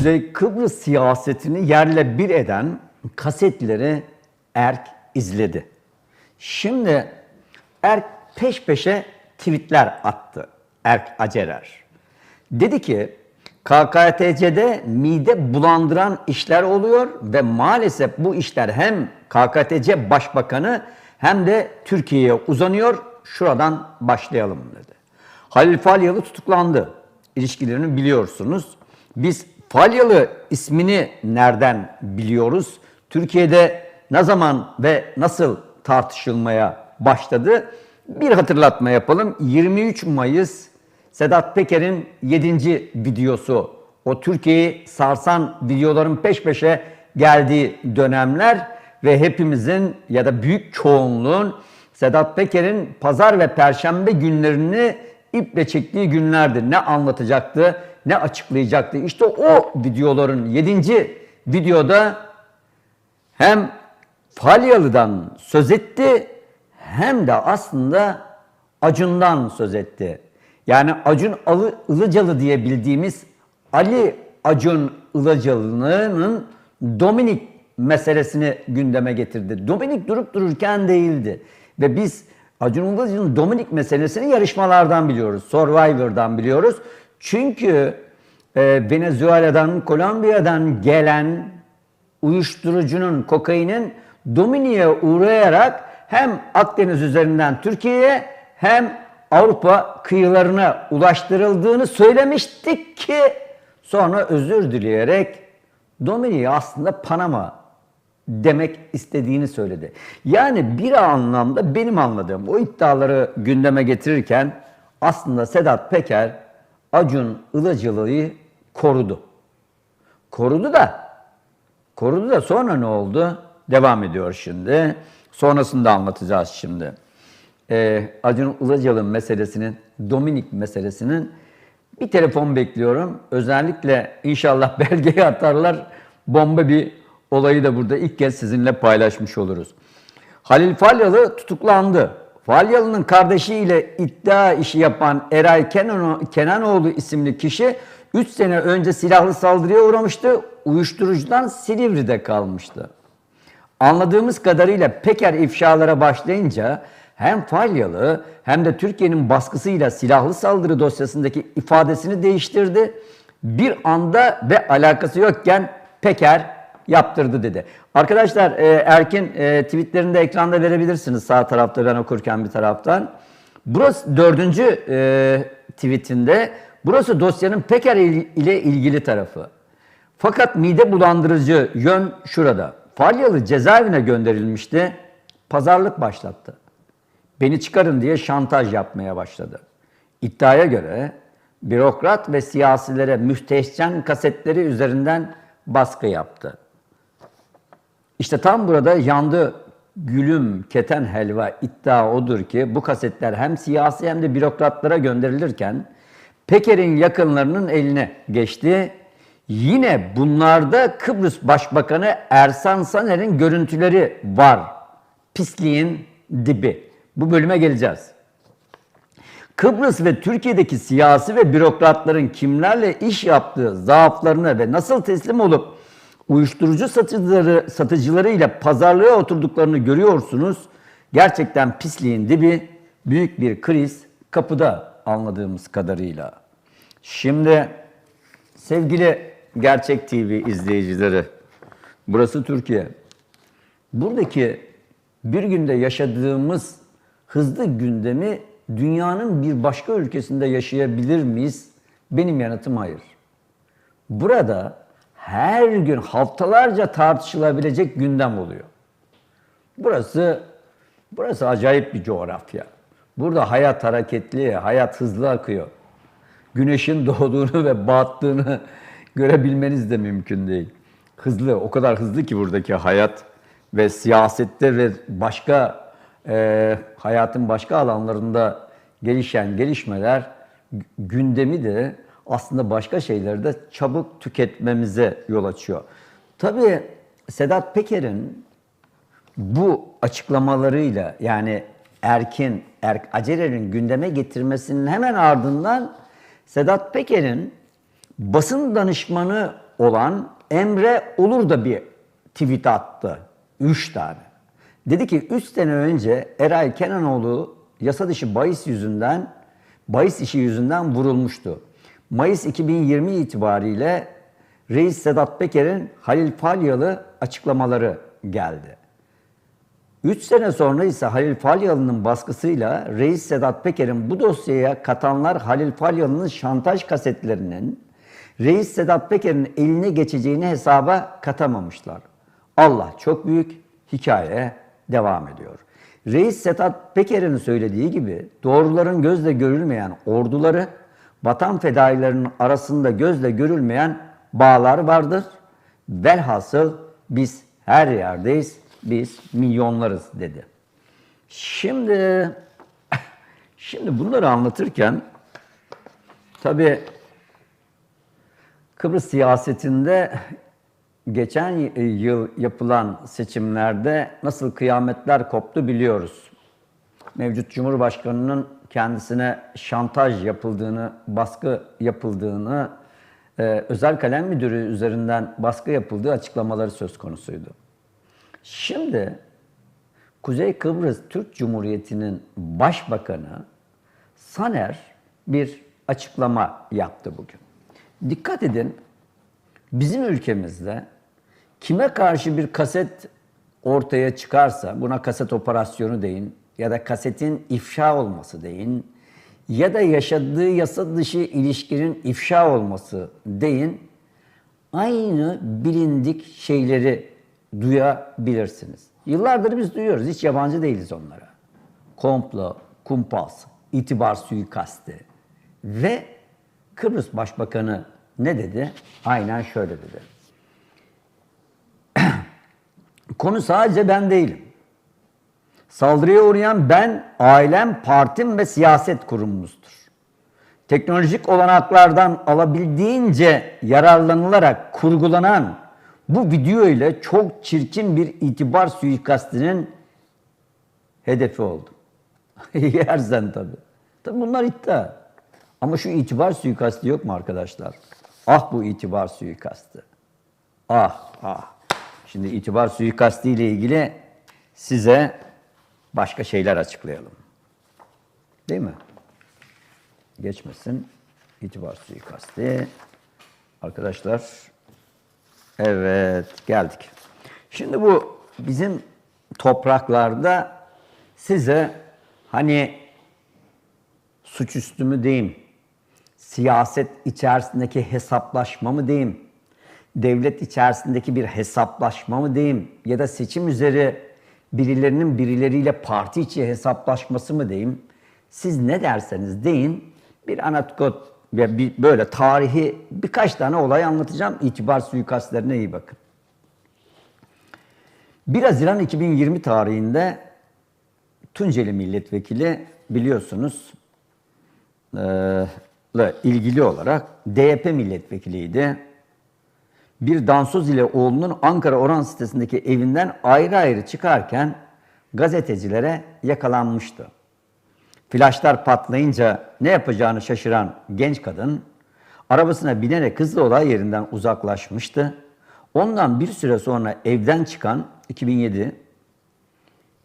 Kuzey Kıbrıs siyasetini yerle bir eden kasetleri Erk izledi. Şimdi Erk peş peşe tweetler attı. Erk Acerer. Dedi ki KKTC'de mide bulandıran işler oluyor ve maalesef bu işler hem KKTC Başbakanı hem de Türkiye'ye uzanıyor. Şuradan başlayalım dedi. Halil Falyalı tutuklandı. İlişkilerini biliyorsunuz. Biz Falyalı ismini nereden biliyoruz? Türkiye'de ne zaman ve nasıl tartışılmaya başladı? Bir hatırlatma yapalım. 23 Mayıs Sedat Peker'in 7. videosu. O Türkiye'yi sarsan videoların peş peşe geldiği dönemler ve hepimizin ya da büyük çoğunluğun Sedat Peker'in pazar ve perşembe günlerini iple çektiği günlerdi. Ne anlatacaktı, ne açıklayacaktı. İşte o videoların 7. videoda hem Falyalı'dan söz etti hem de aslında Acun'dan söz etti. Yani Acun Alı, Ilıcalı diye bildiğimiz Ali Acun Ilıcalı'nın Dominik meselesini gündeme getirdi. Dominik durup dururken değildi. Ve biz Acun Ilıcalı'nın Dominik meselesini yarışmalardan biliyoruz. Survivor'dan biliyoruz. Çünkü e, Venezuela'dan, Kolombiya'dan gelen uyuşturucunun, kokainin Dominik'e uğrayarak hem Akdeniz üzerinden Türkiye'ye hem Avrupa kıyılarına ulaştırıldığını söylemiştik ki sonra özür dileyerek Dominik'i aslında Panama demek istediğini söyledi. Yani bir anlamda benim anladığım o iddiaları gündeme getirirken aslında Sedat Peker Acun Ilıcalı'yı korudu. Korudu da Korudu da sonra ne oldu? Devam ediyor şimdi. Sonrasını da anlatacağız şimdi. Ee, Acun Ilıcalı meselesinin, Dominik meselesinin bir telefon bekliyorum. Özellikle inşallah belgeye atarlar. Bomba bir olayı da burada ilk kez sizinle paylaşmış oluruz. Halil Falyalı tutuklandı. Falyalı'nın kardeşiyle iddia işi yapan Eray Kenano- Kenanoğlu isimli kişi 3 sene önce silahlı saldırıya uğramıştı. Uyuşturucudan Silivri'de kalmıştı. Anladığımız kadarıyla Peker ifşalara başlayınca hem Falyalı hem de Türkiye'nin baskısıyla silahlı saldırı dosyasındaki ifadesini değiştirdi. Bir anda ve alakası yokken Peker yaptırdı dedi. Arkadaşlar e, Erkin e, tweetlerini de ekranda verebilirsiniz sağ tarafta ben okurken bir taraftan. Burası dördüncü e, tweetinde burası dosyanın Peker il- ile ilgili tarafı. Fakat mide bulandırıcı yön şurada. Falyalı cezaevine gönderilmişti. Pazarlık başlattı. Beni çıkarın diye şantaj yapmaya başladı. İddiaya göre bürokrat ve siyasilere müstehcen kasetleri üzerinden baskı yaptı. İşte tam burada yandı gülüm keten helva iddia odur ki bu kasetler hem siyasi hem de bürokratlara gönderilirken Peker'in yakınlarının eline geçti. Yine bunlarda Kıbrıs Başbakanı Ersan Saner'in görüntüleri var. Pisliğin dibi. Bu bölüme geleceğiz. Kıbrıs ve Türkiye'deki siyasi ve bürokratların kimlerle iş yaptığı, zaaflarına ve nasıl teslim olup uyuşturucu satıcıları, satıcılarıyla pazarlığa oturduklarını görüyorsunuz. Gerçekten pisliğin dibi büyük bir kriz kapıda anladığımız kadarıyla. Şimdi sevgili Gerçek TV izleyicileri, burası Türkiye. Buradaki bir günde yaşadığımız hızlı gündemi dünyanın bir başka ülkesinde yaşayabilir miyiz? Benim yanıtım hayır. Burada her gün haftalarca tartışılabilecek gündem oluyor. Burası burası acayip bir coğrafya. Burada hayat hareketli, hayat hızlı akıyor. Güneşin doğduğunu ve battığını görebilmeniz de mümkün değil. Hızlı, o kadar hızlı ki buradaki hayat ve siyasette ve başka e, hayatın başka alanlarında gelişen gelişmeler gündemi de aslında başka şeyleri de çabuk tüketmemize yol açıyor. Tabii Sedat Peker'in bu açıklamalarıyla yani Erkin, Erk Acerer'in gündeme getirmesinin hemen ardından Sedat Peker'in basın danışmanı olan Emre Olur da bir tweet attı. Üç tane. Dedi ki 3 sene önce Eray Kenanoğlu yasa dışı bahis yüzünden, bahis işi yüzünden vurulmuştu. Mayıs 2020 itibariyle Reis Sedat Peker'in Halil Falyalı açıklamaları geldi. 3 sene sonra ise Halil Falyalı'nın baskısıyla Reis Sedat Peker'in bu dosyaya katanlar Halil Falyalı'nın şantaj kasetlerinin Reis Sedat Peker'in eline geçeceğini hesaba katamamışlar. Allah çok büyük hikaye devam ediyor. Reis Sedat Peker'in söylediği gibi doğruların gözle görülmeyen orduları, vatan fedailerinin arasında gözle görülmeyen bağlar vardır. Velhasıl biz her yerdeyiz, biz milyonlarız dedi. Şimdi şimdi bunları anlatırken tabii Kıbrıs siyasetinde geçen yıl yapılan seçimlerde nasıl kıyametler koptu biliyoruz. Mevcut Cumhurbaşkanı'nın kendisine şantaj yapıldığını, baskı yapıldığını, e, özel kalem müdürü üzerinden baskı yapıldığı açıklamaları söz konusuydu. Şimdi Kuzey Kıbrıs Türk Cumhuriyeti'nin başbakanı Saner bir açıklama yaptı bugün. Dikkat edin, bizim ülkemizde kime karşı bir kaset ortaya çıkarsa, buna kaset operasyonu deyin ya da kasetin ifşa olması deyin ya da yaşadığı yasa dışı ilişkinin ifşa olması deyin, aynı bilindik şeyleri duyabilirsiniz. Yıllardır biz duyuyoruz, hiç yabancı değiliz onlara. Komplo, kumpas, itibar suikasti ve Kıbrıs Başbakanı ne dedi? Aynen şöyle dedi. Konu sadece ben değilim. Saldırıya uğrayan ben, ailem, partim ve siyaset kurumumuzdur. Teknolojik olanaklardan alabildiğince yararlanılarak kurgulanan bu video ile çok çirkin bir itibar suikastinin hedefi oldum. Yersen tabii. Tabii bunlar iddia. Ama şu itibar suikastı yok mu arkadaşlar? Ah bu itibar suikastı. Ah ah. Şimdi itibar suikastı ile ilgili size başka şeyler açıklayalım. Değil mi? Geçmesin. İtibar suikastı. Arkadaşlar evet geldik. Şimdi bu bizim topraklarda size hani suçüstü mü diyeyim, siyaset içerisindeki hesaplaşma mı diyeyim, devlet içerisindeki bir hesaplaşma mı diyeyim ya da seçim üzeri birilerinin birileriyle parti içi hesaplaşması mı diyeyim, siz ne derseniz deyin bir anekdot ve bir böyle tarihi birkaç tane olay anlatacağım. İtibar suikastlerine iyi bakın. 1 Haziran 2020 tarihinde Tunceli milletvekili biliyorsunuz ile ilgili olarak DYP milletvekiliydi. Bir dansöz ile oğlunun Ankara Oran sitesindeki evinden ayrı ayrı çıkarken gazetecilere yakalanmıştı. Flaşlar patlayınca ne yapacağını şaşıran genç kadın arabasına binerek hızlı olay yerinden uzaklaşmıştı. Ondan bir süre sonra evden çıkan 2007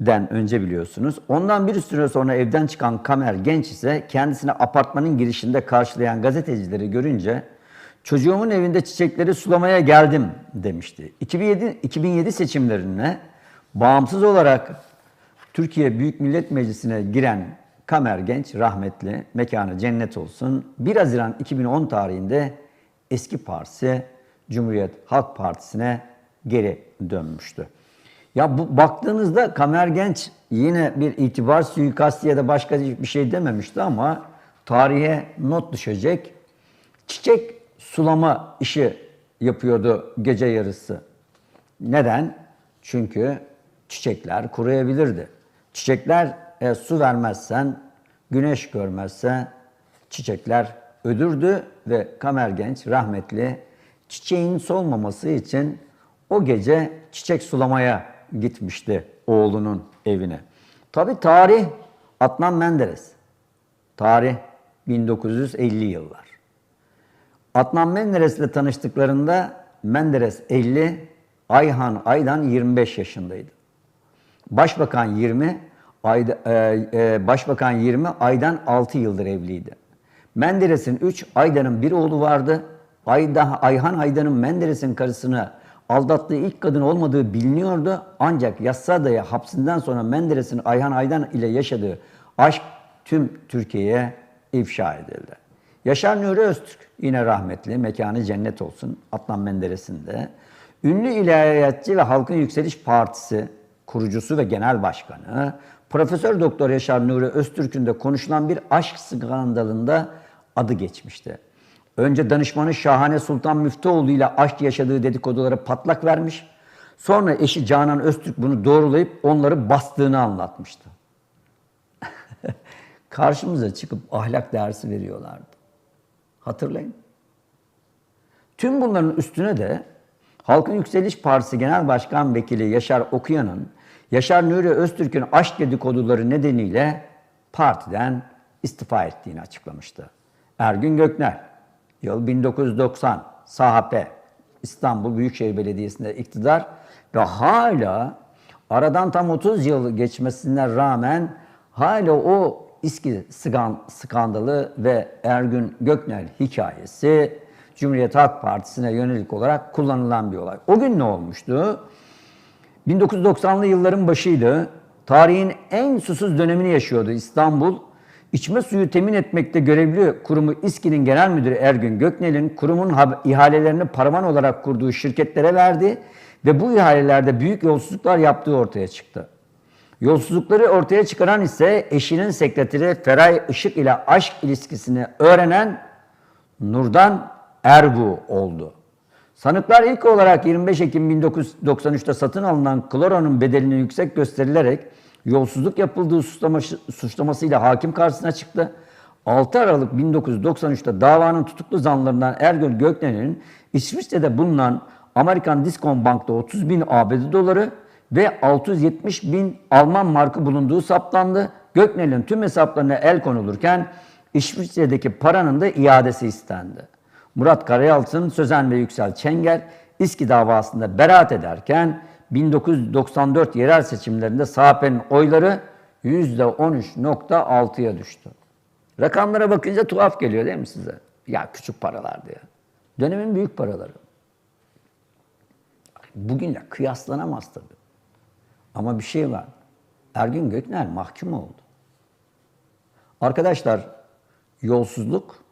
den önce biliyorsunuz. Ondan bir süre sonra evden çıkan Kamer Genç ise kendisini apartmanın girişinde karşılayan gazetecileri görünce çocuğumun evinde çiçekleri sulamaya geldim demişti. 2007, 2007 seçimlerine bağımsız olarak Türkiye Büyük Millet Meclisi'ne giren Kamer Genç rahmetli mekanı cennet olsun. 1 Haziran 2010 tarihinde eski partisi Cumhuriyet Halk Partisi'ne geri dönmüştü. Ya bu baktığınızda Kamer Genç yine bir itibar suikastı ya da başka bir şey dememişti ama tarihe not düşecek çiçek sulama işi yapıyordu gece yarısı. Neden? Çünkü çiçekler kuruyabilirdi. Çiçekler e, su vermezsen, güneş görmezse çiçekler ödürdü ve Kamer Genç rahmetli çiçeğin solmaması için o gece çiçek sulamaya gitmişti oğlunun evine. Tabi tarih Adnan Menderes. Tarih 1950 yıllar. Adnan Menderes'le tanıştıklarında Menderes 50, Ayhan Aydan 25 yaşındaydı. Başbakan 20, Ayda, e, e, Başbakan 20, Aydan 6 yıldır evliydi. Menderes'in 3, Aydan'ın bir oğlu vardı. Ayda, Ayhan Aydan'ın Menderes'in karısını aldattığı ilk kadın olmadığı biliniyordu. Ancak Yassada'ya hapsinden sonra Menderes'in Ayhan Aydan ile yaşadığı aşk tüm Türkiye'ye ifşa edildi. Yaşar Nuri Öztürk yine rahmetli, mekanı cennet olsun Adnan Menderes'in de. Ünlü ilahiyatçı ve Halkın Yükseliş Partisi kurucusu ve genel başkanı, Profesör Doktor Yaşar Nuri Öztürk'ün de konuşulan bir aşk skandalında adı geçmişti. Önce danışmanı Şahane Sultan Müftüoğlu ile aşk yaşadığı dedikoduları patlak vermiş. Sonra eşi Canan Öztürk bunu doğrulayıp onları bastığını anlatmıştı. Karşımıza çıkıp ahlak dersi veriyorlardı. Hatırlayın. Tüm bunların üstüne de Halkın Yükseliş Partisi Genel Başkan Vekili Yaşar Okuyan'ın Yaşar Nuri Öztürk'ün aşk dedikoduları nedeniyle partiden istifa ettiğini açıklamıştı. Ergün Gökner, yıl 1990, SHP, İstanbul Büyükşehir Belediyesi'nde iktidar ve hala aradan tam 30 yıl geçmesine rağmen hala o İSKİ skandalı ve Ergün Gökner hikayesi Cumhuriyet Halk Partisi'ne yönelik olarak kullanılan bir olay. O gün ne olmuştu? 1990'lı yılların başıydı. Tarihin en susuz dönemini yaşıyordu İstanbul. İçme suyu temin etmekte görevli kurumu İSKİ'nin genel müdürü Ergün Göknel'in kurumun ihalelerini paravan olarak kurduğu şirketlere verdi ve bu ihalelerde büyük yolsuzluklar yaptığı ortaya çıktı. Yolsuzlukları ortaya çıkaran ise eşinin sekreteri Feray Işık ile aşk ilişkisini öğrenen Nurdan Erbu oldu. Sanıklar ilk olarak 25 Ekim 1993'te satın alınan kloronun bedelinin yüksek gösterilerek yolsuzluk yapıldığı suçlaması, suçlamasıyla hakim karşısına çıktı. 6 Aralık 1993'te davanın tutuklu zanlarından Ergün Göknen'in İsviçre'de bulunan Amerikan Discount Bank'ta 30 bin ABD doları ve 670 bin Alman markı bulunduğu saptandı. Göknel'in tüm hesaplarına el konulurken İsviçre'deki paranın da iadesi istendi. Murat Karayalçın, Sözen ve Yüksel Çengel İSKİ davasında beraat ederken 1994 yerel seçimlerinde SHP'nin oyları %13.6'ya düştü. Rakamlara bakınca tuhaf geliyor değil mi size? Ya küçük paralardı ya. Dönemin büyük paraları. Bugünle kıyaslanamaz tabii. Ama bir şey var. Ergün Gökner mahkum oldu. Arkadaşlar yolsuzluk,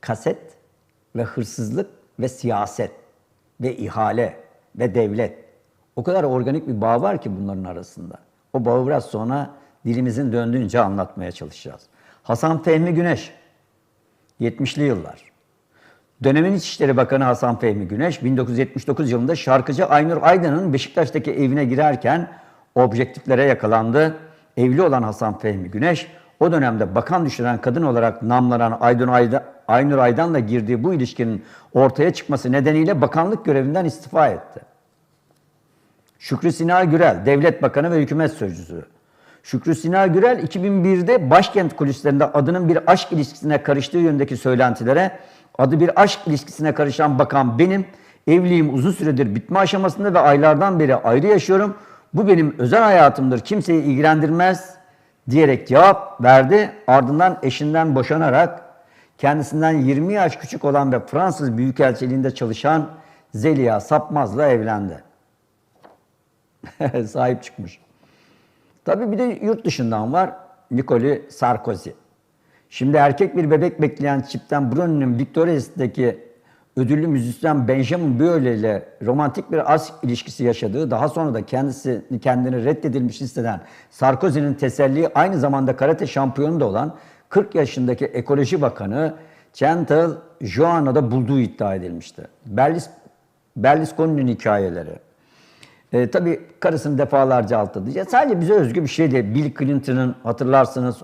kaset ve hırsızlık ve siyaset ve ihale ve devlet. O kadar organik bir bağ var ki bunların arasında. O bağı biraz sonra dilimizin döndüğünce anlatmaya çalışacağız. Hasan Fehmi Güneş, 70'li yıllar. Dönemin İçişleri Bakanı Hasan Fehmi Güneş 1979 yılında şarkıcı Aynur Aydan'ın Beşiktaş'taki evine girerken objektiflere yakalandı. Evli olan Hasan Fehmi Güneş o dönemde bakan düşüren kadın olarak namlanan Aydın Ayda, Aynur Aydan'la girdiği bu ilişkinin ortaya çıkması nedeniyle bakanlık görevinden istifa etti. Şükrü Sina Gürel, Devlet Bakanı ve Hükümet Sözcüsü. Şükrü Sina Gürel 2001'de başkent kulislerinde adının bir aşk ilişkisine karıştığı yönündeki söylentilere adı bir aşk ilişkisine karışan bakan benim, evliyim uzun süredir bitme aşamasında ve aylardan beri ayrı yaşıyorum. Bu benim özel hayatımdır, kimseyi ilgilendirmez diyerek cevap verdi. Ardından eşinden boşanarak kendisinden 20 yaş küçük olan ve Fransız Büyükelçiliğinde çalışan Zeliha Sapmaz'la evlendi. Sahip çıkmış. Tabii bir de yurt dışından var Nicole Sarkozy. Şimdi erkek bir bebek bekleyen çiftten Brunel'in Victoria's'taki ödüllü müzisyen Benjamin Biolay ile romantik bir aşk ilişkisi yaşadığı, daha sonra da kendisi kendini reddedilmiş hisseden Sarkozy'nin teselli aynı zamanda karate şampiyonu da olan 40 yaşındaki ekoloji bakanı Chantal Joanna'da bulduğu iddia edilmişti. Berlis, Berlusconi'nin hikayeleri. E, tabii karısını defalarca aldattı. Ya sadece bize özgü bir şey değil. Bill Clinton'ın hatırlarsınız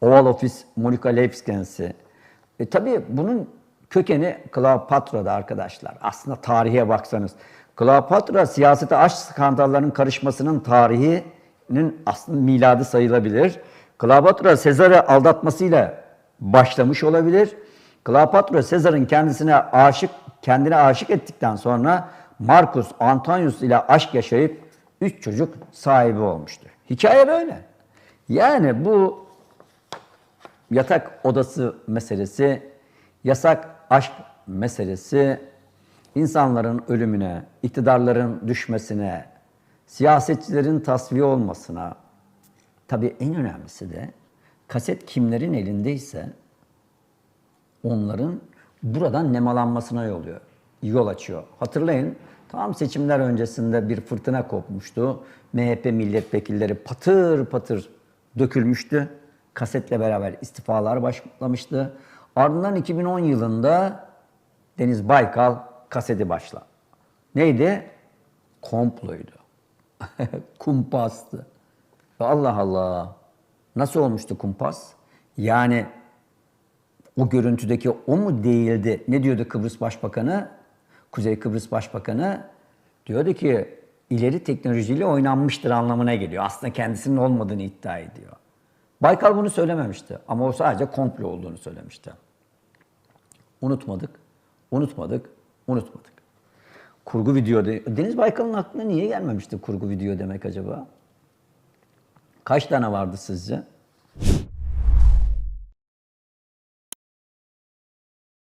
Oval Office Monica Lewinsky'si. E, tabii bunun kökeni Kleopatra'da arkadaşlar. Aslında tarihe baksanız. Kleopatra siyasete aşk skandallarının karışmasının tarihinin aslında miladı sayılabilir. Kleopatra Sezar'ı aldatmasıyla başlamış olabilir. Kleopatra Sezar'ın kendisine aşık kendine aşık ettikten sonra Marcus Antonius ile aşk yaşayıp üç çocuk sahibi olmuştur. Hikaye böyle. Yani bu yatak odası meselesi, yasak aşk meselesi, insanların ölümüne, iktidarların düşmesine, siyasetçilerin tasfiye olmasına, tabii en önemlisi de kaset kimlerin elindeyse onların buradan nemalanmasına yoluyor, yol açıyor. Hatırlayın tam seçimler öncesinde bir fırtına kopmuştu. MHP milletvekilleri patır patır dökülmüştü. Kasetle beraber istifalar başlamıştı. Ardından 2010 yılında Deniz Baykal kaseti başla. Neydi? Komploydu. Kumpastı. Allah Allah. Nasıl olmuştu kumpas? Yani o görüntüdeki o mu değildi? Ne diyordu Kıbrıs Başbakanı? Kuzey Kıbrıs Başbakanı diyordu ki ileri teknolojiyle oynanmıştır anlamına geliyor. Aslında kendisinin olmadığını iddia ediyor. Baykal bunu söylememişti ama o sadece komplo olduğunu söylemişti. Unutmadık, unutmadık, unutmadık. Kurgu video de Deniz Baykal'ın aklına niye gelmemişti kurgu video demek acaba? Kaç tane vardı sizce?